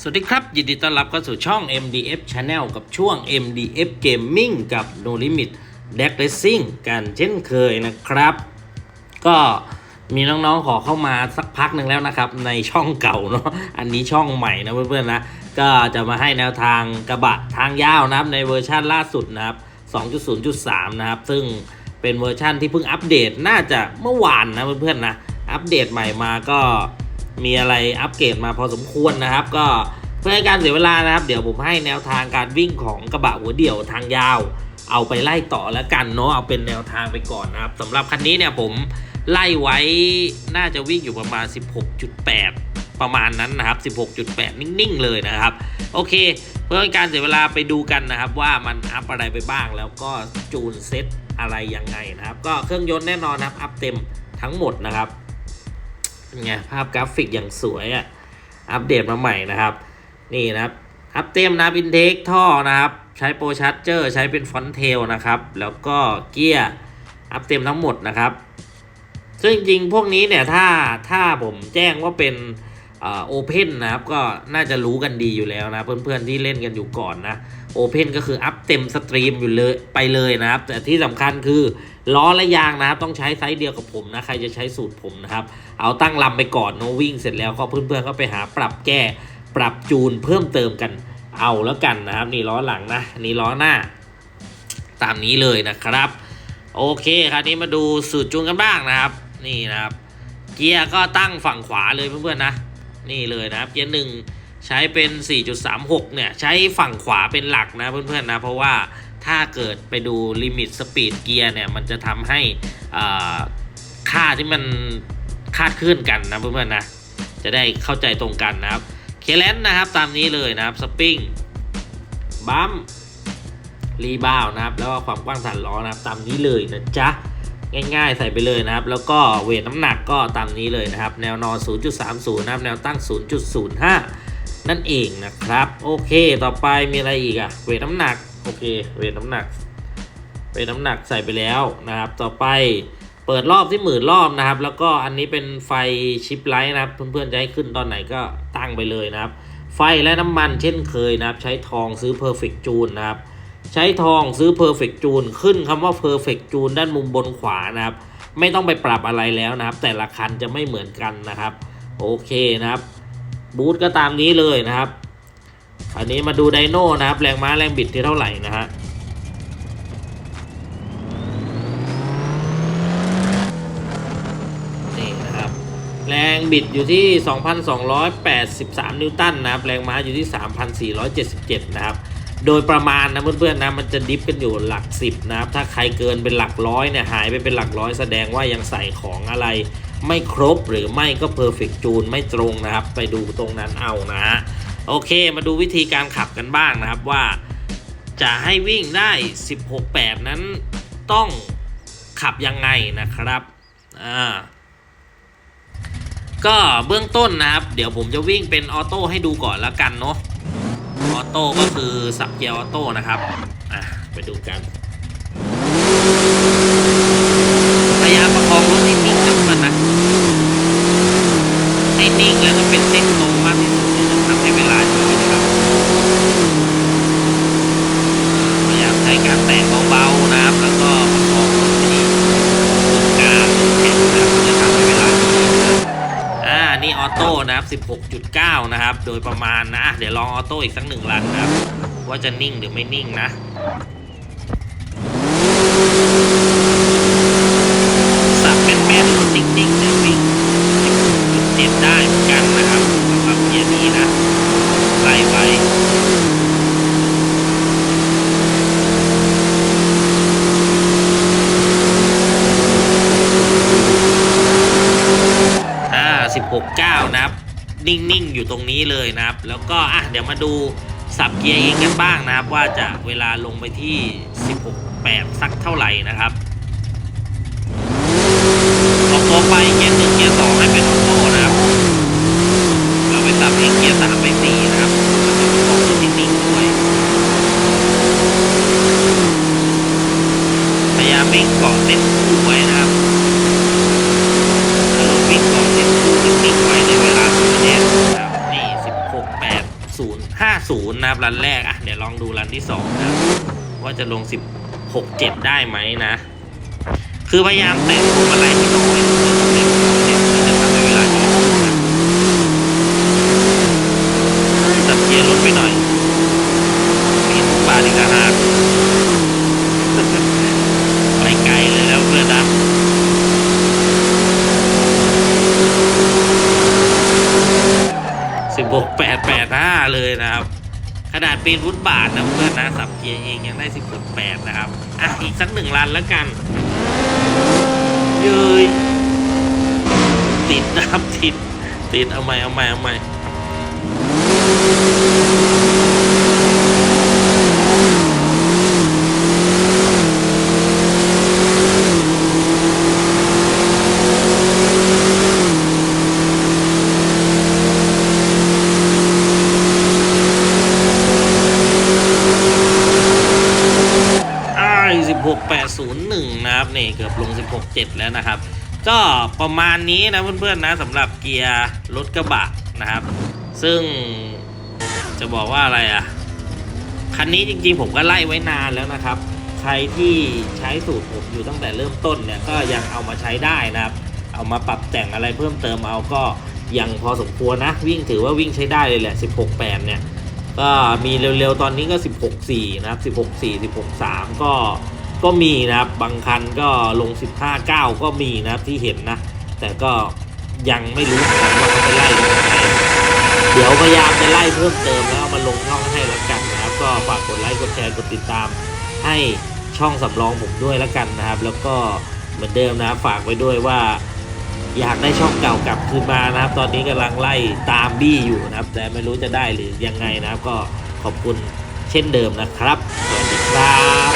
สวัสดีครับ ยินดีต้อนรับเข้าสู่ช่อง MDF Channel กับช่วง MDF Gaming กับ No Limit Deck Racing กันเช่นเคยนะครับ ก็มีน้องๆขอเข้ามาสักพักหนึ่งแล้วนะครับ ในช่องเก่าเนาะอันนี้ช่องใหม่นะเพื่อนๆนะ ก็จะมาให้แนวทางกระบะทางยาวนะครับ ในเวอร์ชั่นล่าสุดนะครับ 2.0.3 นะครับ ซึ่งเป็นเวอร์ชั่นที่เพิ่งอัปเดตน่าจะเมื่อวานนะเพื่อนๆนะอัปเดตใหม่มาก็ มีอะไรอัปเกรดมาพอสมควรนะครับ ก็เพื่อให้การเสียเวลานะครับ เดี๋ยวผมให้แนวทางการวิ่งของกระบะหัวเดี่ยวทางยาว เอาไปไล่ต่อแล้วกันเนาะเอาเป็นแนวทางไปก่อนนะครับสำหรับคันนี้เนี่ยผมไล่ไว้น่าจะวิ่งอยู่ประมาณ 16.8 ประมาณนั้นนะครับ 16.8 นิ่งๆ เลยนะครับ โอเค เพื่อการเสียเวลาไปดูกันนะครับ ว่ามันอัพอะไรไปบ้าง แล้วก็จูนเซตอะไรยังไงนะครับ ก็เครื่องยนต์แน่นอนนะครับ อัพเต็มทั้งหมดนะครับ เป็นไงภาพกราฟิกอย่างสวยอะ่ะ อัปเดตมาใหม่นะครับ นี่นะครับ อัพเต็มนะบอินเทคท่อนะครับ ใช้โปรชาร์เจอร์ใช้เป็นฟอนเทลนะครับ แล้วก็เกียร์อัพเต็มทั้งหมดนะครับ ซึ่งจริงๆพวกนี้เนี่ยถ้าถ้าผมแจ้งว่าเป็นโอเพนนะครับ ก็น่าจะรู้กันดีอยู่แล้วนะ เพื่อนๆที่เล่นกันอยู่ก่อนนะโอเพนก็คืออัพเต็มสตรีมอยู่เลยไปเลยนะครับ แต่ที่สำคัญคือ ล้อและยางนะครับต้องใช้ไซส์เดียวกับผมนะใครจะใช้สูตรผมนะครับ เอาตั้งลำไปก่อนเนอะวิ่งเสร็จแล้วก็เพื่อนๆก็ไปหาปรับแก้ปรับจูนเพิ่มเติมกันเอาแล้วกันนะครับ นี่ล้อหลังนะนนี่ล้อหน้า ตามนี้เลยนะครับ โอเคคราวนี้มาดูสูตรจูนกันบ้างนะครับ นี่นะครับ เกียร์ก็ตั้งฝั่งขวาเลยเพื่อนๆนะ นี่เลยนะครับเกียร์หนึ่ง ใช้เป็น 4.36 เนี่ย ใช้ฝั่งขวาเป็นหลักนะเพื่อนๆนะ เพราะว่าถ้าเกิดไปดูลิมิตสปีดเกียร์เนี่ย มันจะทำให้ค่าที่มันคาดเคลื่อนกันนะเพื่อนๆนะ จะได้เข้าใจตรงกันนะครับ เคเลนนะครับตามนี้เลยนะครับสปริงบัมรีบาวนะครับ แล้วก็ความกว้างสันล้อนะครับ ตามนี้เลยนะจ๊ะง่ายๆ ใส่ไปเลยนะครับ แล้วก็เวทน้ำหนักก็ตามนี้เลยนะครับ แนวนอน 0.30 นะครับ แนวตั้ง 0.05 นั่นเองนะครับ โอเคต่อไปมีอะไรอีกอะเวทน้ำหนักโอเคเวทน้ำหนักเวทน้ำหนักใส่ไปแล้วนะครับ ต่อไปเปิดรอบที่หมื่นรอบนะครับ แล้วก็อันนี้เป็นไฟชิปไลท์นะครับ เพื่อนๆจะให้ขึ้นตอนไหนก็ตั้งไปเลยนะครับ ไฟและน้ำมันเช่นเคยนะครับ ใช้ทองซื้อ Perfect June นะครับ ใช้ทองซื้อ Perfect June ขึ้นคำว่า Perfect June ด้านมุมบนขวานะครับ ไม่ต้องไปปรับอะไรแล้วนะครับ แต่ละคันจะไม่เหมือนกันนะครับ โอเคนะครับ บูทก็ตามนี้เลยนะครับ อันนี้มาดูไดโน่นะครับ แรงม้าแรงบิดที่เท่าไหร่นะฮะนี่นะครับ แรงบิดอยู่ที่ 2,283 นิวตันนะครับ แรงม้าอยู่ที่ 3,477 นะครับ โดยประมาณนะเพื่อนๆนะมันจะดิฟกันอยู่หลัก 10 นะครับ ถ้าใครเกินเป็นหลักร้อยเนี่ยหายไปเป็นหลักร้อยแสดงว่ายังใส่ของอะไร ไม่ครบหรือไม่ก็ Perfect June ไม่ตรงนะครับ ไปดูตรงนั้นเอานะฮะโอเคมาดูวิธีการขับกันบ้างนะครับว่า จะให้วิ่งได้ 16แบบนั้นต้องขับยังไงนะครับอ่าก็เบื้องต้นนะครับ เดี๋ยวผมจะวิ่งเป็นออโต้ให้ดูก่อนแล้วกันเนาะออโต้ก็คือสับเกียร์ออโต้นะครับอะไปดูกันพยายามประคองรถให้นิ่งนะมันนะให้ นิ่งแล้วก็เป็นเส้นตรงมากที่สุดเนี่ยจะทำให้เวลาดีนะครับพยายามใช้การแตะเบาๆนะครับ แล้วก็ประคองรถให้ตรงกลางแข็งนะครับจะทำให้เวลาดีนะครับอ่านี่ออโต้นะครับ 16.9 นะครับ โดยประมาณนะอะเดี๋ยวลองออโต้อีกสักหนึ่งรันนะครับ ว่าจะนิ่งหรือไม่นิ่งนะ สับเป็นแม่นๆรถนิ่งๆเนี่ยวิ่ง 16.7ได้เหมือนกันนะครับสำหรับเกียร์นี้นะไล่ไปอ่า16.9นะครับ นิ่งๆ อยู่ตรงนี้เลยนะครับ แล้วก็อะเดี๋ยวมาดูสับเกียร์เองกันบ้างนะครับ ว่าจะเวลาลงไปที่ 16.8 สักเท่าไหร่นะครับ ออกตัวไปเกียร์หนึ่งเกียร์สองให้เป็นออโต้นะครับ เราไปสับเองเกียร์สามไปสี่นะครับแล้วก็ประกอบตัวนิ่งๆด้วย พยายามวิ่งเกาะเส้นคู่ไว้นะครับถ้าเราวิ่งเกาะเส้นคู่นิ่งๆไว้ในเวลาสูงเนี่ยนะครับนี่สิบหกแปด ศูนย์นะครับรันแรกอะเดี๋ยวลองดูรันที่สองนะว่าจะลงสิบหกเจ็ดได้ไหมนะ คือพยายามเต่งพวงมาลัยให้น้อยต่งเนี่ยจะทำให้เวลาดีสับเกียร์ลดไปหน่อย มีทุกบาทอีกนะฮะ ไปไกลเลยแล้วเพื่อนนะ สิบหกแปดแปดห้าเลยนะครับ ขนาด ปีนฟุตบาทนะเพื่อนนะสับเกียร์เองยังได้สิบแปดนะครับ อะ อีกสักหนึ่งรันแล้วกันเยยติดนะครับติด ติดเอาใหม่เอาใหม่เอาใหม่ 801 นะครับนี่เกือบลง 16.7 แล้วนะครับ ก็ประมาณนี้นะเพื่อนๆนะสำหรับเกียร์รถกระบะนะครับ ซึ่งจะบอกว่าอะไรอะ่ะ คันนี้จริงๆผมก็ไล่ไว้นานแล้วนะครับ ใครที่ใช้สูตรผมอยู่ตั้งแต่เริ่มต้นเนี่ยก็ยังเอามาใช้ได้นะครับ เอามาปรับแต่งอะไรเพิ่มเติมเอาก็ยังพอสมควรนะ วิ่งถือว่าวิ่งใช้ได้เลยแหละ 16.8 เนี่ยก็มีเร็วๆ ตอนนี้ก็ 16 4 นะครับ 16 4 16 3 ก็ ก็มีนะครับ บางคันก็ลง 15 9 ก็มีนะครับที่เห็นนะ แต่ก็ยังไม่รู้เหมือนกันว่าเขาไปไล่ยังไงเดี๋ยวพยายามจะไล่เพิ่มเติมแล้วมาลงช่องให้แล้วกันนะครับ ก็ฝากกดไลค์กดแชร์กดติดตาม ให้ช่องสำรองผมด้วยแล้วกันนะครับ แล้วก็เหมือนเดิมนะฝากไว้ด้วยว่า อยากได้ช่องเก่ากลับคืนมานะครับ ตอนนี้กำลังไล่ตามบี้อยู่นะครับ แต่ไม่รู้จะได้หรือยังไงนะครับ ก็ขอบคุณเช่นเดิมนะครับสวัสดีครับ